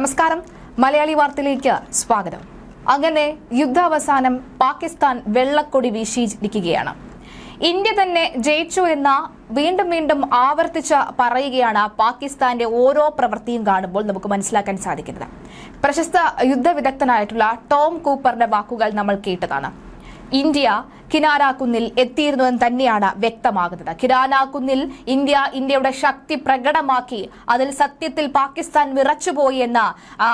നമസ്കാരം. മലയാളി വാർത്തയിലേക്ക് സ്വാഗതം. അങ്ങനെ യുദ്ധാവസാനം പാകിസ്ഥാൻ വെള്ളക്കൊടി വീശിയിരിക്കുകയാണ്. ഇന്ത്യ തന്നെ ജയിച്ചു എന്ന വീണ്ടും വീണ്ടും ആവർത്തിച്ച് പറയുകയാണ് പാകിസ്ഥാന്റെ ഓരോ പ്രവൃത്തിയും കാണുമ്പോൾ നമുക്ക് മനസ്സിലാക്കാൻ സാധിക്കുന്നത്. പ്രശസ്ത യുദ്ധവിദഗ്ധനായിട്ടുള്ള ടോം കൂപ്പറിന്റെ വാക്കുകൾ നമ്മൾ കേട്ടതാണ്. ഇന്ത്യ കിനാര കുന്നിൽ എത്തിയിരുന്നുവെന്ന് തന്നെയാണ് വ്യക്തമാകുന്നത്. കിനാര കുന്നിൽ ഇന്ത്യ ഇന്ത്യയുടെ ശക്തി പ്രകടമാക്കി അതിൽ സത്യത്തിൽ പാകിസ്ഥാൻ വിറച്ചുപോയി എന്ന്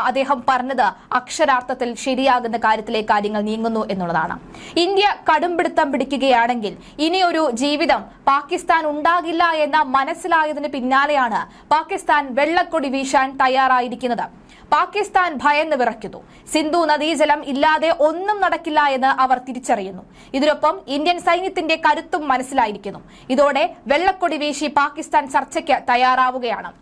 അദ്ദേഹം പറഞ്ഞത് അക്ഷരാർത്ഥത്തിൽ ശരിയാകുന്ന കാര്യത്തിലെ കാര്യങ്ങൾ നീങ്ങുന്നു എന്നുള്ളതാണ്. ഇന്ത്യ കടുംപിടുത്തം പിടിക്കുകയാണെങ്കിൽ ഇനിയൊരു ജീവിതം പാകിസ്ഥാൻ ഉണ്ടാകില്ല എന്ന മനസ്സിലായതിന് പിന്നാലെയാണ് പാകിസ്ഥാൻ വെള്ളക്കൊടി വീശാൻ തയ്യാറായിരിക്കുന്നത്. പാകിസ്ഥാൻ ഭയന്ന് വിറയ്ക്കുന്നു. സിന്ധു നദീജലം ഇല്ലാതെ ഒന്നും നടക്കില്ല എന്ന് അവർ തിരിച്ചറിയുന്നു. ഇതിനൊപ്പം ഇന്ത്യൻ സൈന്യത്തിന്റെ കരുത്തും മനസ്സിലായിരിക്കുന്നു. ഇതോടെ വെള്ളക്കൊടി വീശി പാകിസ്ഥാൻ ചർച്ചയ്ക്ക് തയ്യാറാവുകയാണ്.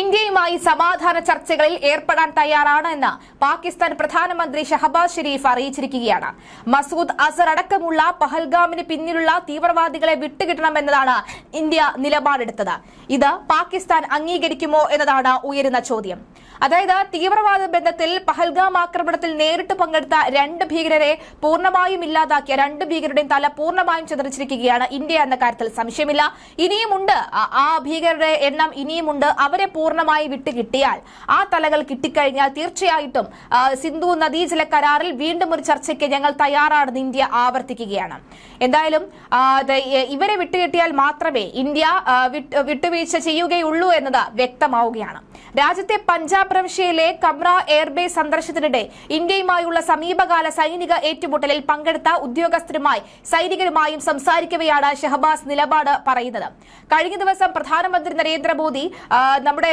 ഇന്ത്യയുമായി സമാധാന ചർച്ചകളിൽ ഏർപ്പെടാൻ തയ്യാറാണ് എന്ന് പാകിസ്ഥാൻ പ്രധാനമന്ത്രി ഷഹബാസ് ഷെരീഫ് അറിയിച്ചിരിക്കുകയാണ്. മസൂദ് അസർ അടക്കമുള്ള പഹൽഗാമിന് പിന്നിലുള്ള തീവ്രവാദികളെ വിട്ടുകിട്ടണമെന്നതാണ് ഇന്ത്യ നിലപാടെടുത്തത്. ഇത് പാകിസ്ഥാൻ അംഗീകരിക്കുമോ എന്നതാണ് ഉയരുന്ന ചോദ്യം. അതായത് തീവ്രവാദ ബന്ധത്തിൽ പഹൽഗാം ആക്രമണത്തിൽ നേരിട്ട് പങ്കെടുത്ത രണ്ട് ഭീകരരെ പൂർണമായും ഇല്ലാതാക്കിയ രണ്ട് ഭീകരരുടെയും തല പൂർണമായും ചിതറിച്ചിരിക്കുകയാണ് ഇന്ത്യ എന്ന കാര്യത്തിൽ സംശയമില്ല. ഇനിയുമുണ്ട്. ആ- ഭീകരരുടെ എണ്ണം ഇനിയുമുണ്ട്. അവരെ പൂർണമായി വിട്ടുകിട്ടിയാൽ ആ തലകൾ കിട്ടിക്കഴിഞ്ഞാൽ തീർച്ചയായിട്ടും സിന്ധു നദീജല കരാറിൽ വീണ്ടും ഒരു ചർച്ചയ്ക്ക് ഞങ്ങൾ തയ്യാറാണെന്ന് ഇന്ത്യ ആവർത്തിക്കുകയാണ്. എന്തായാലും ഇവരെ വിട്ടുകിട്ടിയാൽ മാത്രമേ ഇന്ത്യ വിട്ടുവീഴ്ച ചെയ്യുകയുള്ളൂ എന്നത് വ്യക്തമാവുകയാണ്. രാജ്യത്തെ പഞ്ചാബ് പ്രവിശ്യയിലെ കമ്ര എയർബേസ് സന്ദർശനത്തിനിടെ ഇന്ത്യയുമായുള്ള സമീപകാല സൈനിക ഏറ്റുമുട്ടലിൽ പങ്കെടുത്ത ഉദ്യോഗസ്ഥരുമായി സൈനികരുമായും സംസാരിക്കവെയാണ് ഷഹബാസ് നിലപാട് പറയുന്നത്. കഴിഞ്ഞ ദിവസം പ്രധാനമന്ത്രി നരേന്ദ്രമോദി നമ്മുടെ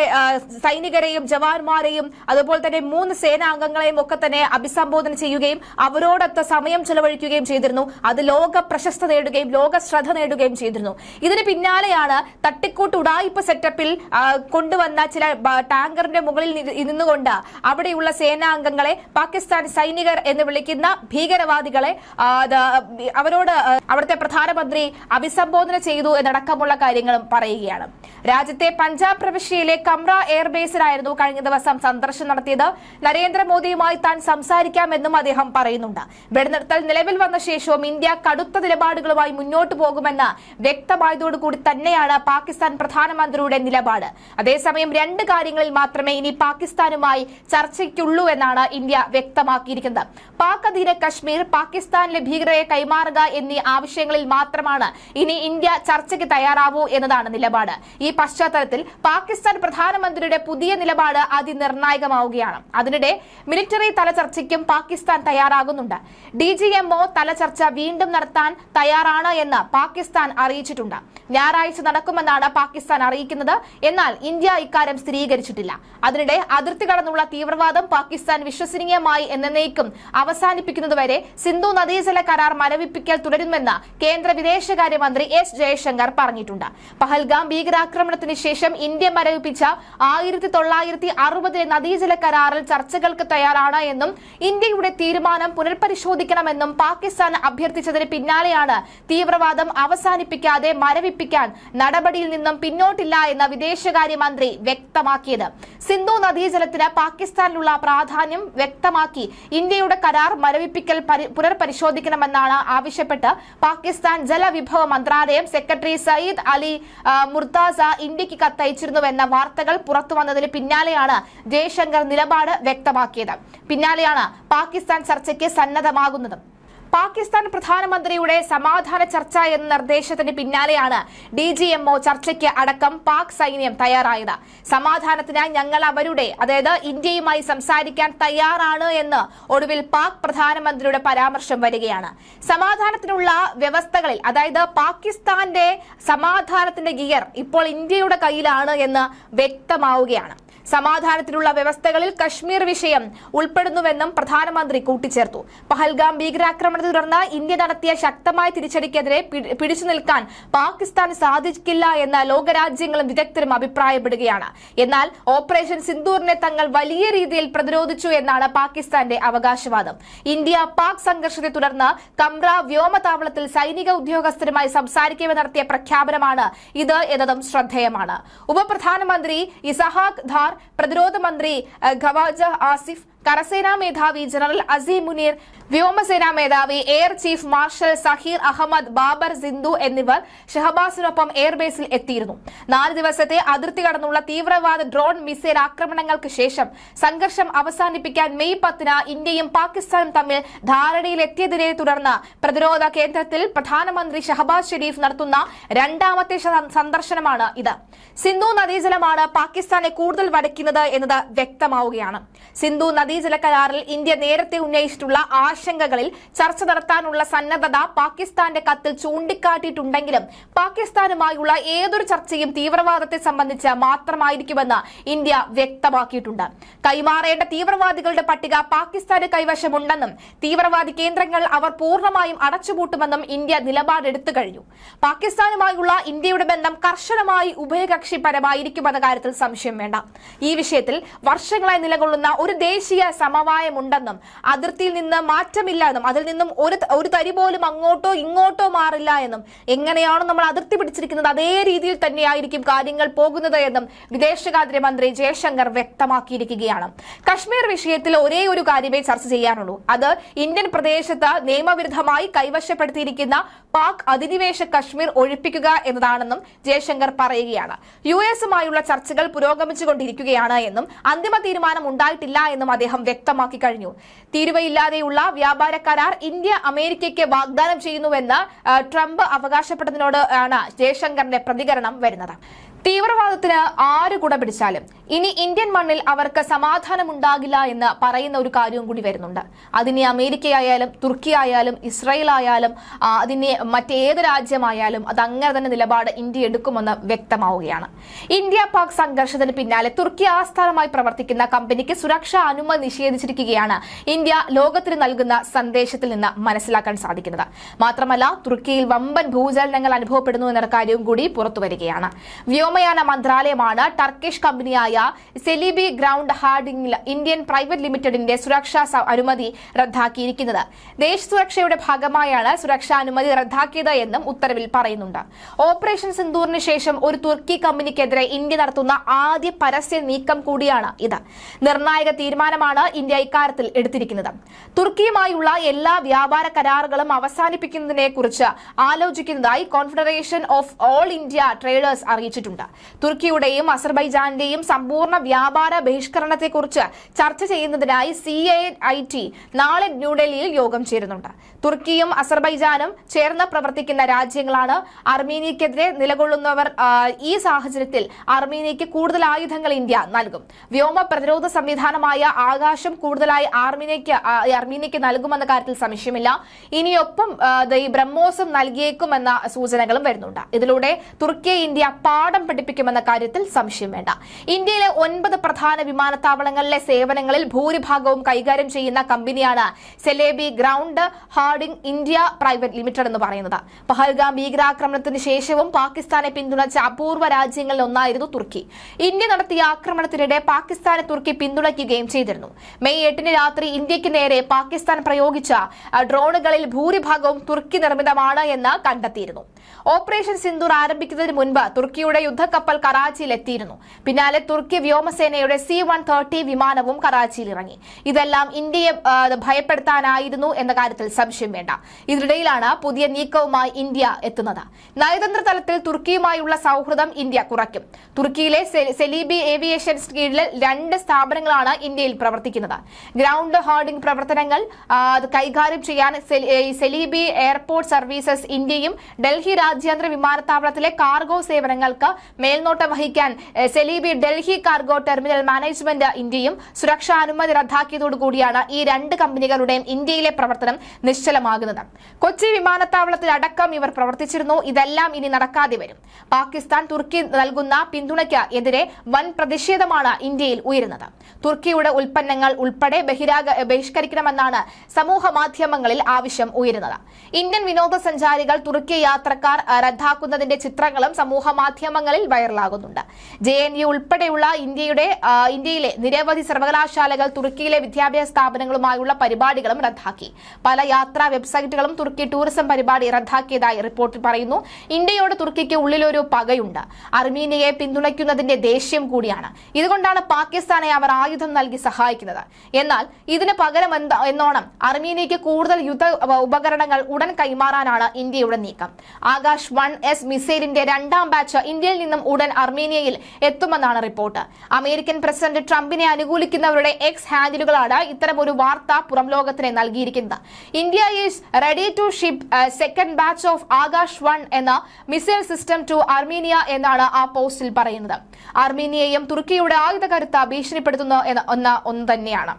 സൈനികരെയും ജവാന്മാരെയും അതുപോലെ തന്നെ മൂന്ന് സേനാംഗങ്ങളെയും ഒക്കെ തന്നെ അഭിസംബോധന ചെയ്യുകയും അവരോടൊത്ത് സമയം ചെലവഴിക്കുകയും ചെയ്തിരുന്നു. അത് ലോക പ്രശസ്ത നേടുകയും ലോക ശ്രദ്ധ നേടുകയും ചെയ്തിരുന്നു. ഇതിന് പിന്നാലെയാണ് തട്ടിക്കൂട്ട് ഉടായിപ്പ് സെറ്റപ്പിൽ കൊണ്ടുവന്ന ചില ടാങ്കറിന്റെ മുകളിൽ നി- അവിടെയുള്ള സേനാംഗങ്ങളെ പാകിസ്ഥാൻ സൈനികർ എന്ന് വിളിക്കുന്ന ഭീകരവാദികളെ അവരോട് അവിടുത്തെ പ്രധാനമന്ത്രി അഭിസംബോധന ചെയ്തു എന്നടക്കമുള്ള കാര്യങ്ങളും പറയുകയാണ്. രാജ്യത്തെ പഞ്ചാബ് പ്രവിശ്യയിലെ കംറ എയർബേസിലായിരുന്നു കഴിഞ്ഞ ദിവസം സന്ദർശനം നടത്തിയത്. നരേന്ദ്രമോദിയുമായി താൻ സംസാരിക്കാമെന്നും അദ്ദേഹം പറയുന്നുണ്ട്. വെടിനിർത്തൽ നിലവിൽ വന്ന ശേഷവും ഇന്ത്യ കടുത്ത നിലപാടുകളുമായി മുന്നോട്ട് പോകുമെന്ന് വ്യക്തമായതോടുകൂടി തന്നെയാണ് പാകിസ്ഥാൻ പ്രധാനമന്ത്രിയുടെ നിലപാട്. അതേസമയം രണ്ട് കാര്യങ്ങളിൽ മാത്രമേ ഇനി പാകിസ്ഥാനുമായി ചർച്ചയ്ക്കുള്ളൂ എന്നാണ് ഇന്ത്യ വ്യക്തമാക്കിയിരിക്കുന്നത്. പാക് അധീന കശ്മീർ പാകിസ്ഥാനിലെ ഭീകരരെ കൈമാറുക എന്നീ ആവശ്യങ്ങളിൽ മാത്രമാണ് ഇനി ഇന്ത്യ ചർച്ചയ്ക്ക് തയ്യാറാവൂ എന്നതാണ് നിലപാട്. ഈ പശ്ചാത്തലത്തിൽ പാകിസ്ഥാൻ പ്രധാനമന്ത്രിയുടെ പുതിയ നിലപാട് അതിനിർണായകമാവുകയാണ്. അതിനിടെ മിലിറ്ററി തല ചർച്ചയ്ക്കും പാകിസ്ഥാൻ തയ്യാറാകുന്നുണ്ട്. ഡി ജി എംഒ തല ചർച്ച വീണ്ടും നടത്താൻ തയ്യാറാണ് എന്ന് പാകിസ്ഥാൻ അറിയിച്ചിട്ടുണ്ട്. ഞായറാഴ്ച നടക്കുമെന്നാണ് പാകിസ്ഥാൻ അറിയിക്കുന്നത്. എന്നാൽ ഇന്ത്യ ഇക്കാര്യം സ്ഥിരീകരിച്ചിട്ടില്ല. അതിനിടെ അതിർത്തി കടന്നുള്ള തീവ്രവാദം പാകിസ്ഥാൻ വിശ്വസനീയമായി എന്നേക്കും അവസാനിപ്പിക്കുന്നതുവരെ സിന്ധു നദീജല കരാർ മരവിപ്പിക്കൽ തുടരുമെന്ന് കേന്ദ്ര വിദേശകാര്യമന്ത്രി എസ് ജയശങ്കർ പറഞ്ഞിട്ടുണ്ട്. പഹൽഗാം ഭീകരാക്രമണത്തിന് ശേഷം ഇന്ത്യ മരവിപ്പിച്ച ആയിരത്തി തൊള്ളായിരത്തി അറുപതിലെ നദീജല കരാറിൽ ചർച്ചകൾക്ക് തയ്യാറാണ് എന്നും ഇന്ത്യയുടെ തീരുമാനം പുനഃപരിശോധിക്കണമെന്നും പാകിസ്ഥാൻ അഭ്യർത്ഥിച്ചതിന് പിന്നാലെയാണ് തീവ്രവാദം അവസാനിപ്പിക്കാതെ മരവിപ്പിക്കാൻ നടപടിയിൽ നിന്നും പിന്നോട്ടില്ല എന്ന് വിദേശകാര്യമന്ത്രി വ്യക്തമാക്കിയത്. സിന്ധു നദീജലത്തിന് പാകിസ്ഥാനിലുള്ള പ്രാധാന്യം വ്യക്തമാക്കി ഇന്ത്യയുടെ കരാർ മരവിപ്പിക്കൽ പരി- പുനർപരിശോധിക്കണമെന്നാണ് ആവശ്യപ്പെട്ട് പാകിസ്ഥാൻ ജലവിഭവ മന്ത്രാലയം സെക്രട്ടറി സയ്യിദ് അലി മുർതാസ ഇന്ത്യയ്ക്ക് കത്തയച്ചിരുന്നുവെന്ന വാർത്തകൾ പുറത്തു വന്നതിന് പിന്നാലെയാണ് ജയശങ്കർ നിലപാട് വ്യക്തമാക്കിയത്. പിന്നാലെയാണ് പാകിസ്ഥാൻ ചർച്ചയ്ക്ക് സന്നദ്ധമാകുന്നത്. പാകിസ്ഥാൻ പ്രധാനമന്ത്രിയുടെ സമാധാന ചർച്ച എന്ന നിർദ്ദേശത്തിന് പിന്നാലെയാണ് ഡി ജി എം ഒ ചർച്ചയ്ക്ക് അടക്കം പാക് സൈന്യം തയ്യാറായത്. സമാധാനത്തിനായി ഞങ്ങൾ അവരുടെ അതായത് ഇന്ത്യയുമായി സംസാരിക്കാൻ തയ്യാറാണ് എന്ന് ഒടുവിൽ പാക് പ്രധാനമന്ത്രിയുടെ പരാമർശം വരികയാണ്. സമാധാനത്തിനുള്ള വ്യവസ്ഥകളിൽ അതായത് പാകിസ്ഥാന്റെ സമാധാനത്തിന്റെ ഗിയർ ഇപ്പോൾ ഇന്ത്യയുടെ കയ്യിലാണ് എന്ന് വ്യക്തമാവുകയാണ്. സമാധാനത്തിനുള്ള വ്യവസ്ഥകളിൽ കശ്മീർ വിഷയം ഉൾപ്പെടുന്നുവെന്നും പ്രധാനമന്ത്രി കൂട്ടിച്ചേർത്തു. പഹൽഗാം ഭീകരാക്രമണത്തെ തുടർന്ന് ഇന്ത്യ നടത്തിയ ശക്തമായ തിരിച്ചടിക്കെതിരെ പിടിച്ചു നിൽക്കാൻ പാകിസ്ഥാന് സാധിക്കില്ല എന്ന് ലോകരാജ്യങ്ങളും വിദഗ്ധരും അഭിപ്രായപ്പെടുകയാണ്. എന്നാൽ ഓപ്പറേഷൻ സിന്ദൂറിനെ തങ്ങൾ വലിയ രീതിയിൽ പ്രതിരോധിച്ചു എന്നാണ് പാകിസ്ഥാന്റെ അവകാശവാദം. ഇന്ത്യ പാക് സംഘർഷത്തെ തുടർന്ന് കംറ വ്യോമതാവളത്തിൽ സൈനിക ഉദ്യോഗസ്ഥരുമായി സംസാരിക്കവെ നടത്തിയ പ്രഖ്യാപനമാണ് ഇത് എന്നതും ശ്രദ്ധേയമാണ്. ഉപപ്രധാനമന്ത്രി ഇസഹാഖ് ധാർ പ്രതിരോധ മന്ത്രി ഖവാജ ആസിഫ് കരസേനാ മേധാവി ജനറൽ അസീം മുനീർ വ്യോമസേനാ മേധാവി air chief marshal Zaheer Ahmed Babar Sidhu എന്നിവർ ഷഹബാസിനൊപ്പം എയർബേസിൽ എത്തിയിരുന്നു. നാല് ദിവസത്തെ അതിർത്തി കടന്നുള്ള തീവ്രവാദ ഡ്രോൺ മിസൈൽ ആക്രമണങ്ങൾക്ക് ശേഷം സംഘർഷം അവസാനിപ്പിക്കാൻ മെയ് പത്തിന് ഇന്ത്യയും പാകിസ്ഥാനും തമ്മിൽ ധാരണയിലെത്തിയതിനെ തുടർന്ന് പ്രതിരോധ കേന്ദ്രത്തിൽ പ്രധാനമന്ത്രി ഷഹബാസ് ഷെരീഫ് നടത്തുന്ന രണ്ടാമത്തെ സന്ദർശനമാണ് ഇത്. സിന്ധു നദീജലമാണ് പാകിസ്ഥാനെ കൂടുതൽ വരയ്ക്കുന്നത് എന്നത് വ്യക്തമാവുകയാണ്. സിന്ധു നദീജല കരാറിൽ ഇന്ത്യ നേരത്തെ ഉന്നയിച്ചിട്ടുള്ള ആശങ്കകളിൽ ചർച്ച നടത്താനുള്ള സന്നദ്ധത പാകിസ്ഥാന്റെ കത്തിൽ ചൂണ്ടിക്കാട്ടിയിട്ടുണ്ടെങ്കിലും പാകിസ്ഥാനുമായുള്ള ഏതൊരു ചർച്ചയും തീവ്രവാദത്തെ സംബന്ധിച്ച് മാത്രമായിരിക്കുമെന്ന് ഇന്ത്യ വ്യക്തമാക്കിയിട്ടുണ്ട്. കൈമാറേണ്ട തീവ്രവാദികളുടെ പട്ടിക പാകിസ്ഥാന് കൈവശമുണ്ടെന്നും തീവ്രവാദി കേന്ദ്രങ്ങൾ അവർ പൂർണമായും അടച്ചുപൂട്ടുമെന്നും ഇന്ത്യ നിലപാടെടുത്തു കഴിഞ്ഞു. പാകിസ്ഥാനുമായുള്ള ഇന്ത്യയുടെ ബന്ധം കർശനമായി ഉഭയകക്ഷിപരമായിരിക്കുമെന്ന കാര്യത്തിൽ സംശയം വേണ്ട. ഈ വിഷയത്തിൽ വർഷങ്ങളായി നിലകൊള്ളുന്ന ഒരു ദേശീയ സമവായമുണ്ടെന്നും അതിർത്തിയിൽ നിന്ന് മാറ്റമില്ല എന്നും അതിൽ നിന്നും ഒരു ഒരു തരി പോലും അങ്ങോട്ടോ ഇങ്ങോട്ടോ മാറില്ല എന്നും എങ്ങനെയാണോ നമ്മൾ അതിർത്തി പിടിച്ചിരിക്കുന്നത് അതേ രീതിയിൽ തന്നെയായിരിക്കും കാര്യങ്ങൾ പോകുന്നത് എന്നും വിദേശകാര്യമന്ത്രി ജയശങ്കർ വ്യക്തമാക്കിയിരിക്കുകയാണ്. കശ്മീർ വിഷയത്തിൽ ഒരേ ഒരു കാര്യമേ ചർച്ച ചെയ്യാനുള്ളൂ. അത് ഇന്ത്യൻ പ്രദേശത്ത് നിയമവിരുദ്ധമായി കൈവശപ്പെടുത്തിയിരിക്കുന്ന പാക് അധിനിവേശ കശ്മീർ ഒഴിപ്പിക്കുക എന്നതാണെന്നും ജയശങ്കർ പറയുകയാണ്. യു എസുമായുള്ള ചർച്ചകൾ പുരോഗമിച്ചുകൊണ്ടിരിക്കുകയാണ് എന്നും അന്തിമ തീരുമാനം ഉണ്ടായിട്ടില്ല എന്നും അദ്ദേഹം വ്യക്തമാക്കി കഴിഞ്ഞു. തീരുവയില്ലാതെയുള്ള വ്യാപാര കരാർ ഇന്ത്യ അമേരിക്കയ്ക്ക് വാഗ്ദാനം ചെയ്യുന്നുവെന്ന് ട്രംപ് അവകാശപ്പെട്ടതിനോട് ആണ് ജയശങ്കറിന്റെ പ്രതികരണം വരുന്നത്. തീവ്രവാദത്തിന് ആര് കുട പിടിച്ചാലും ഇനി ഇന്ത്യൻ മണ്ണിൽ അവർക്ക് സമാധാനമുണ്ടാകില്ല എന്ന് പറയുന്ന ഒരു കാര്യവും കൂടി വരുന്നുണ്ട്. അതിനെ അമേരിക്കയായാലും തുർക്കി ആയാലും ഇസ്രായേൽ ആയാലും അതിനെ മറ്റേത് രാജ്യമായാലും അത് അങ്ങനെ തന്നെ നിലപാട് ഇന്ത്യ എടുക്കുമെന്ന് വ്യക്തമാവുകയാണ്. ഇന്ത്യ പാക് സംഘർഷത്തിന് പിന്നാലെ തുർക്കി ആസ്ഥാനമായി പ്രവർത്തിക്കുന്ന കമ്പനിക്ക് സുരക്ഷാ അനുമതി നിഷേധിച്ചിരിക്കുകയാണ് ഇന്ത്യ ലോകത്തിന് നൽകുന്ന സന്ദേശത്തിൽ നിന്ന് മനസ്സിലാക്കാൻ സാധിക്കുന്നത്. മാത്രമല്ല തുർക്കിയിൽ വമ്പൻ ഭൂചലനങ്ങൾ അനുഭവപ്പെടുന്നു എന്ന കാര്യവും കൂടി പുറത്തുവരികയാണ് വ്യോമയാന മന്ത്രാലയമാണ് ടർക്കിഷ് കമ്പനിയായ സെലിബി ഗ്രൗണ്ട് ഹാർഡിംഗിൽ ഇന്ത്യൻ പ്രൈവറ്റ് ലിമിറ്റഡിന്റെ സുരക്ഷാ അനുമതി റദ്ദാക്കിയിരിക്കുന്നത്. ദേശസുരക്ഷയുടെ ഭാഗമായാണ് സുരക്ഷാ അനുമതി റദ്ദാക്കിയത് എന്നും ഉത്തരവിൽ പറയുന്നുണ്ട്. ഓപ്പറേഷൻ സിന്ദൂറിന് ശേഷം ഒരു തുർക്കി കമ്പനിക്കെതിരെ ഇന്ത്യ നടത്തുന്ന ആദ്യ പരസ്യ നീക്കം കൂടിയാണ് ഇത്. നിർണായക തീരുമാനമാണ് ഇന്ത്യ ഇക്കാര്യത്തിൽ എടുത്തിരിക്കുന്നത്. തുർക്കിയുമായുള്ള എല്ലാ വ്യാപാര കരാറുകളും അവസാനിപ്പിക്കുന്നതിനെ കുറിച്ച് ആലോചിക്കുന്നതായി confederation of all India traders അറിയിച്ചിട്ടുണ്ട്. തുർക്കിയുടെയും അസർബൈജാന്റെയും സമ്പൂർണ വ്യാപാര ബഹിഷ്കരണത്തെക്കുറിച്ച് ചർച്ച ചെയ്യുന്നതിനായി സി എ ഐ ടി നാളെ ന്യൂഡൽഹിയിൽ യോഗം ചേരുന്നുണ്ട്. തുർക്കിയും അസർബൈജാനും ചേർന്ന് പ്രവർത്തിക്കുന്ന രാജ്യങ്ങളാണ് അർമീനിയക്കെതിരെ നിലകൊള്ളുന്നവർ ഈ സാഹചര്യത്തിൽ അർമീനിയക്ക് കൂടുതൽ ആയുധങ്ങൾ ഇന്ത്യ നൽകും. വ്യോമ പ്രതിരോധ സംവിധാനമായ ആകാശം കൂടുതലായി ആർമീനിയക്ക് അർമീനിയക്ക് നൽകുമെന്ന കാര്യത്തിൽ സംശയമില്ല. ഇനിയൊപ്പം ഈ ബ്രഹ്മോസും നൽകിയേക്കുമെന്ന സൂചനകളും വരുന്നുണ്ട്. ഇതിലൂടെ തുർക്കിയെ ഇന്ത്യ പാഠം പഠിപ്പിക്കുമെന്ന കാര്യത്തിൽ സംശയം വേണ്ട. ഇന്ത്യയിലെ ഒൻപത് പ്രധാന വിമാനത്താവളങ്ങളിലെ സേവനങ്ങളിൽ ഭൂരിഭാഗവും കൈകാര്യം ചെയ്യുന്ന കമ്പനിയാണ് Celebi ground handling India private limited എന്ന് പറയുന്നത്. പഹൽഗാം ഭീകരാക്രമണത്തിന് ശേഷവും പാകിസ്ഥാനെ പിന്തുണച്ച അപൂർവ രാജ്യങ്ങളിൽ ഒന്നായിരുന്നു തുർക്കി. ഇന്ത്യ നടത്തിയ ആക്രമണത്തിനിടെ പാകിസ്ഥാനെ തുർക്കി പിന്തുണയ്ക്കുകയും ചെയ്തിരുന്നു. മെയ് എട്ടിന് രാത്രി ഇന്ത്യയ്ക്ക് നേരെ പാകിസ്ഥാൻ പ്രയോഗിച്ച ഡ്രോണുകളിൽ ഭൂരിഭാഗവും തുർക്കി നിർമ്മിതമാണ് എന്ന് കണ്ടെത്തിയിരുന്നു. ഓപ്പറേഷൻ സിന്ദൂർ ആരംഭിക്കുന്നതിന് മുൻപ് തുർക്കിയുടെ യുദ്ധക്കപ്പൽ കറാച്ചിയിൽ എത്തിയിരുന്നു പിന്നാലെ തുർക്കി വ്യോമസേനയുടെ സി വൺ തേർട്ടി വിമാനവും കറാച്ചിയിൽ ഇറങ്ങി ഇതെല്ലാം ഇന്ത്യയെ ഭയപ്പെടുത്താനായിരുന്നു എന്ന കാര്യത്തിൽ സംശയം വേണ്ട. ഇതിനിടയിലാണ് പുതിയ നീക്കവുമായി ഇന്ത്യ എത്തുന്നത്. നയതന്ത്ര തലത്തിൽ തുർക്കിയുമായുള്ള സൗഹൃദം ഇന്ത്യ കുറയ്ക്കും. തുർക്കിയിലെ സെലീബി ഏവിയേഷൻ കീഴിൽ രണ്ട് സ്ഥാപനങ്ങളാണ് ഇന്ത്യയിൽ പ്രവർത്തിക്കുന്നത്. ഗ്രൗണ്ട് ഹാർഡിംഗ് പ്രവർത്തനങ്ങൾ കൈകാര്യം ചെയ്യാൻ സെലീബി എയർപോർട്ട് സർവീസസ് ഇന്ത്യയും ഡൽഹി രാജ്യാന്തര വിമാനത്താവളത്തിലെ കാർഗോ സേവനങ്ങൾക്ക് മേൽനോട്ടം വഹിക്കാൻ Celebi Delhi cargo terminal management ഇന്ത്യയും സുരക്ഷാ അനുമതി റദ്ദാക്കിയതോടുകൂടിയാണ് ഈ രണ്ട് കമ്പനികളുടെയും ഇന്ത്യയിലെ പ്രവർത്തനം നിശ്ചലമാകുന്നത്. കൊച്ചി വിമാനത്താവളത്തിലടക്കം ഇവർ പ്രവർത്തിച്ചിരുന്നു. ഇതെല്ലാം ഇനി നടക്കാതെ വരും. പാകിസ്ഥാൻ തുർക്കി നൽകുന്ന പിന്തുണയ്ക്ക് എതിരെ വൻ പ്രതിഷേധമാണ് ഇന്ത്യയിൽ ഉയരുന്നത്. തുർക്കിയുടെ ഉൽപ്പന്നങ്ങൾ ഉൾപ്പെടെ ബഹിരാഗ ബഹിഷ്കരിക്കണമെന്നാണ് സമൂഹ മാധ്യമങ്ങളിൽ ആവശ്യം ഉയരുന്നത്. ഇന്ത്യൻ വിനോദസഞ്ചാരികൾ തുർക്കി യാത്രക്കാർ ആ, റദ്ദാക്കുന്നതിന്റെ ചിത്രങ്ങളും സമൂഹ മാധ്യമങ്ങളിൽ വൈറലാകുന്നുണ്ട്. ജെ എൻ യു ഉൾപ്പെടെയുള്ള ഇന്ത്യയുടെ ഇന്ത്യയിലെ നിരവധി സർവകലാശാലകൾ തുർക്കിയിലെ വിദ്യാഭ്യാസ സ്ഥാപനങ്ങളുമായുള്ള പരിപാടികളും റദ്ദാക്കി. പല യാത്രാ വെബ്സൈറ്റുകളും തുർക്കി ടൂറിസം പരിപാടി റദ്ദാക്കിയതായി റിപ്പോർട്ടിൽ പറയുന്നു. ഇന്ത്യയോട് തുർക്കിക്ക് ഉള്ളിലൊരു പകയുണ്ട്. അർമീനിയയെ പിന്തുണയ്ക്കുന്നതിന്റെ ദേഷ്യം കൂടിയാണ്. ഇതുകൊണ്ടാണ് പാകിസ്ഥാനെ അവർ ആയുധം നൽകി സഹായിക്കുന്നത്. എന്നാൽ ഇതിന് പകരം എന്നോണം അർമീനിയയ്ക്ക് കൂടുതൽ യുദ്ധ ഉപകരണങ്ങൾ ഉടൻ കൈമാറാനാണ് ഇന്ത്യയുടെ നീക്കം. ആകാശ് വൺ എസ് മിസൈലിന്റെ രണ്ടാം ബാച്ച് ഇന്ത്യയിൽ നിന്നും ഉടൻ അർമേനിയയിൽ എത്തുമെന്നാണ് റിപ്പോർട്ട്. അമേരിക്കൻ പ്രസിഡന്റ് ട്രംപിനെ അനുകൂലിക്കുന്നവരുടെ എക്സ് ഹാൻഡിലുകളാണ് ഇത്തരം ഒരു വാർത്ത പുറം ലോകത്തിന് നൽകിയിരിക്കുന്നത്. India is ready to ship second batch of Akash one എന്ന മിസൈൽ സിസ്റ്റം ടു അർമീനിയ എന്നാണ് ആ പോസ്റ്റിൽ പറയുന്നത്. അർമീനിയയും തുർക്കിയുടെ ആയുധ കരുത്ത ഭീഷണിപ്പെടുത്തുന്നു എന്ന ഒന്ന് തന്നെയാണ്.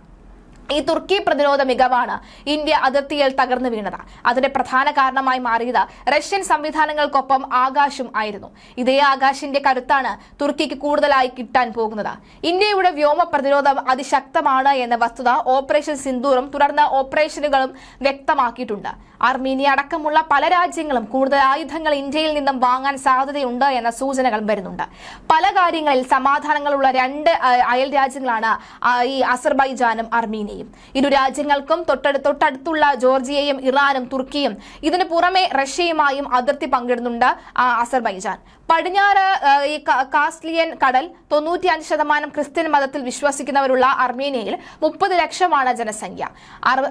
ഈ തുർക്കി പ്രതിരോധ മികവാണ് ഇന്ത്യ അതിർത്തിയിൽ തകർന്നു വീണത്. അതിന്റെ പ്രധാന കാരണമായി മാറിയത് റഷ്യൻ സംവിധാനങ്ങൾക്കൊപ്പം ആകാശും ആയിരുന്നു. ഇതേ ആകാശിന്റെ കരുത്താണ് തുർക്കിക്ക് കൂടുതലായി കിട്ടാൻ പോകുന്നത്. ഇന്ത്യയുടെ വ്യോമ പ്രതിരോധം അതിശക്തമാണ് എന്ന വസ്തുത ഓപ്പറേഷൻ സിന്ദൂറും തുടർന്ന് ഓപ്പറേഷനുകളും വ്യക്തമാക്കിയിട്ടുണ്ട്. അർമീനിയ അടക്കമുള്ള പല രാജ്യങ്ങളും കൂടുതൽ ആയുധങ്ങൾ ഇന്ത്യയിൽ നിന്നും വാങ്ങാൻ സാധ്യതയുണ്ട് എന്ന സൂചനകൾ വരുന്നുണ്ട്. പല കാര്യങ്ങളിൽ സമാധാനങ്ങളുള്ള രണ്ട് അയൽ രാജ്യങ്ങളാണ് ഈ അസർബൈജാനും അർമീനിയയും. ഇരു രാജ്യങ്ങൾക്കും തൊട്ടടു തൊട്ടടുത്തുള്ള ജോർജിയയും ഇറാനും തുർക്കിയും ഇതിനു പുറമെ റഷ്യയുമായും അതിർത്തി പങ്കിടുന്നുണ്ട് അസർബൈജാൻ. പടിഞ്ഞാറ് ഈ കാസ്ലിയൻ കടൽ തൊണ്ണൂറ്റി അഞ്ച് ശതമാനം ക്രിസ്ത്യൻ മതത്തിൽ വിശ്വസിക്കുന്നവരുള്ള അർമേനിയയിൽ മുപ്പത് ലക്ഷമാണ് ജനസംഖ്യ.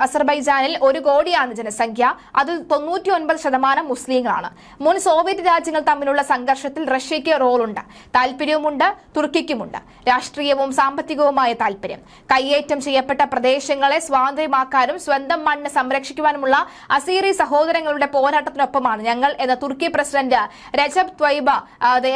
അസർബൈജാനിൽ ഒരു കോടിയാണ് ജനസംഖ്യ. അതിൽ തൊണ്ണൂറ്റി ഒൻപത് ശതമാനം മുസ്ലിങ്ങളാണ്. മുൻ സോവിയറ്റ് രാജ്യങ്ങൾ തമ്മിലുള്ള സംഘർഷത്തിൽ റഷ്യയ്ക്ക് റോളുണ്ട്. താല്പര്യവുമുണ്ട് തുർക്കിക്കുമുണ്ട്. രാഷ്ട്രീയവും സാമ്പത്തികവുമായ താല്പര്യം കയ്യേറ്റം ചെയ്യപ്പെട്ട പ്രദേശങ്ങളെ സ്വാതന്ത്ര്യമാക്കാനും സ്വന്തം മണ്ണ് സംരക്ഷിക്കുവാനുമുള്ള അസീറി സഹോദരങ്ങളുടെ പോരാട്ടത്തിനൊപ്പമാണ് ഞങ്ങൾ എന്ന തുർക്കി പ്രസിഡന്റ് രജബ് ത്വൈബ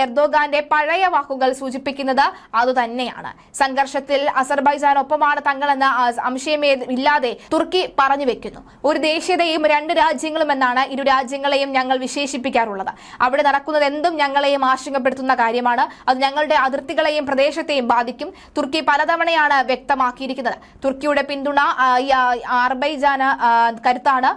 എർദോഗാന്റെ പഴയ വാക്കുകൾ സൂചിപ്പിക്കുന്നത് അതുതന്നെയാണ്. സംഘർഷത്തിൽ അസർബൈജാനൊപ്പമാണ് ഒപ്പമാണ് തങ്ങളെന്ന് സംശയമേ ഇല്ലാതെ തുർക്കി പറഞ്ഞു വെക്കുന്നു. ഒരു ദേശീയതയും രണ്ട് രാജ്യങ്ങളും എന്നാണ് ഇരു രാജ്യങ്ങളെയും ഞങ്ങൾ വിശേഷിപ്പിക്കാറുള്ളത്. അവിടെ നടക്കുന്നത് എന്തും ഞങ്ങളെയും ആശങ്കപ്പെടുത്തുന്ന കാര്യമാണ്. അത് ഞങ്ങളുടെ അതിർത്തികളെയും പ്രദേശത്തെയും ബാധിക്കും. തുർക്കി പലതവണയാണ് വ്യക്തമാക്കിയിരിക്കുന്നത്. തുർക്കിയുടെ പിന്തുണ ഈ, അർബൈജാന് കരുത്താണ്.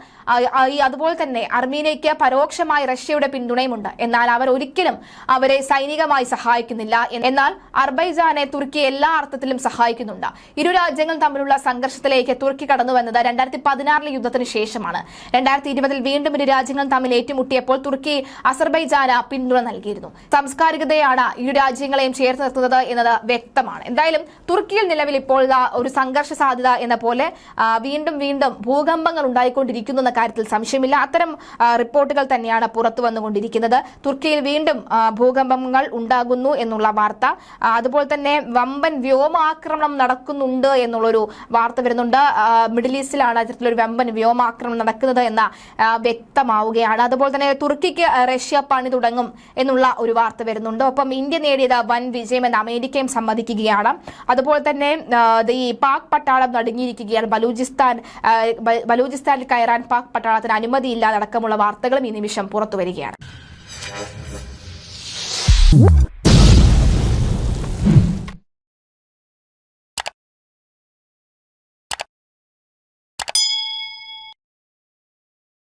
ഈ അതുപോലെ തന്നെ അർമീനിയയ്ക്ക് പരോക്ഷമായി റഷ്യയുടെ പിന്തുണയുമുണ്ട്. എന്നാൽ അവർ ഒരിക്കലും അവരെ സൈനികമായി സഹായിക്കുന്നില്ല. എന്നാൽ അർബൈജാനെ തുർക്കി എല്ലാ അർത്ഥത്തിലും സഹായിക്കുന്നുണ്ട്. ഇരു രാജ്യങ്ങൾ തമ്മിലുള്ള സംഘർഷത്തിലേക്ക് തുർക്കി കടന്നു വന്നത് രണ്ടായിരത്തി പതിനാറിലെ യുദ്ധത്തിന് ശേഷമാണ്. രണ്ടായിരത്തി ഇരുപതിൽ വീണ്ടും ഇരു രാജ്യങ്ങളും തമ്മിൽ ഏറ്റുമുട്ടിയപ്പോൾ തുർക്കി അസർബൈജാന പിന്തുണ നൽകിയിരുന്നു. സാംസ്കാരികതയാണ് ഇരു രാജ്യങ്ങളെയും ചേർത്ത് നിർത്തുന്നത് എന്നത് വ്യക്തമാണ്. എന്തായാലും തുർക്കിയിൽ നിലവിൽ ഇപ്പോൾ ഒരു സംഘർഷ സാധ്യത എന്ന പോലെ വീണ്ടും വീണ്ടും ഭൂകമ്പങ്ങൾ ഉണ്ടായിക്കൊണ്ടിരിക്കുന്നു എന്ന കാര്യത്തിൽ സംശയമില്ല. അത്തരം റിപ്പോർട്ടുകൾ തന്നെയാണ് പുറത്തു വന്നുകൊണ്ടിരിക്കുന്നത്. തുർക്കിയിൽ വീണ്ടും ഭൂകമ്പങ്ങൾ ഉണ്ടാകുന്നു എന്നുള്ള വാർത്ത. അതുപോലെ തന്നെ വമ്പൻ വ്യോമാക്രമണം നടക്കുന്നുണ്ട് എന്നുള്ളൊരു വാർത്ത വരുന്നുണ്ട്. മിഡിൽ ഈസ്റ്റിലാണ് അത്തരത്തിലൊരു വമ്പൻ വ്യോമാക്രമണം നടക്കുന്നത് എന്ന വ്യക്തമാവുകയാണ്. അതുപോലെ തന്നെ തുർക്കിക്ക് റഷ്യ പണി തുടങ്ങും എന്നുള്ള ഒരു വാർത്ത വരുന്നുണ്ട്. ഒപ്പം ഇന്ത്യ നേടിയത് വൻ വിജയമെന്ന് അമേരിക്കയും സമ്മതിക്കുകയാണ്. അതുപോലെ തന്നെ ഈ പാക് പട്ടാളം നടുങ്ങിയിരിക്കുകയാണ്. ബലൂചിസ്ഥാൻ ബലൂചിസ്ഥാനിൽ കയറാൻ പാക് പട്ടാളത്തിന് അനുമതിയില്ലാതെ അടക്കമുള്ള വാർത്തകളും ഈ നിമിഷം പുറത്തു വരികയാണ്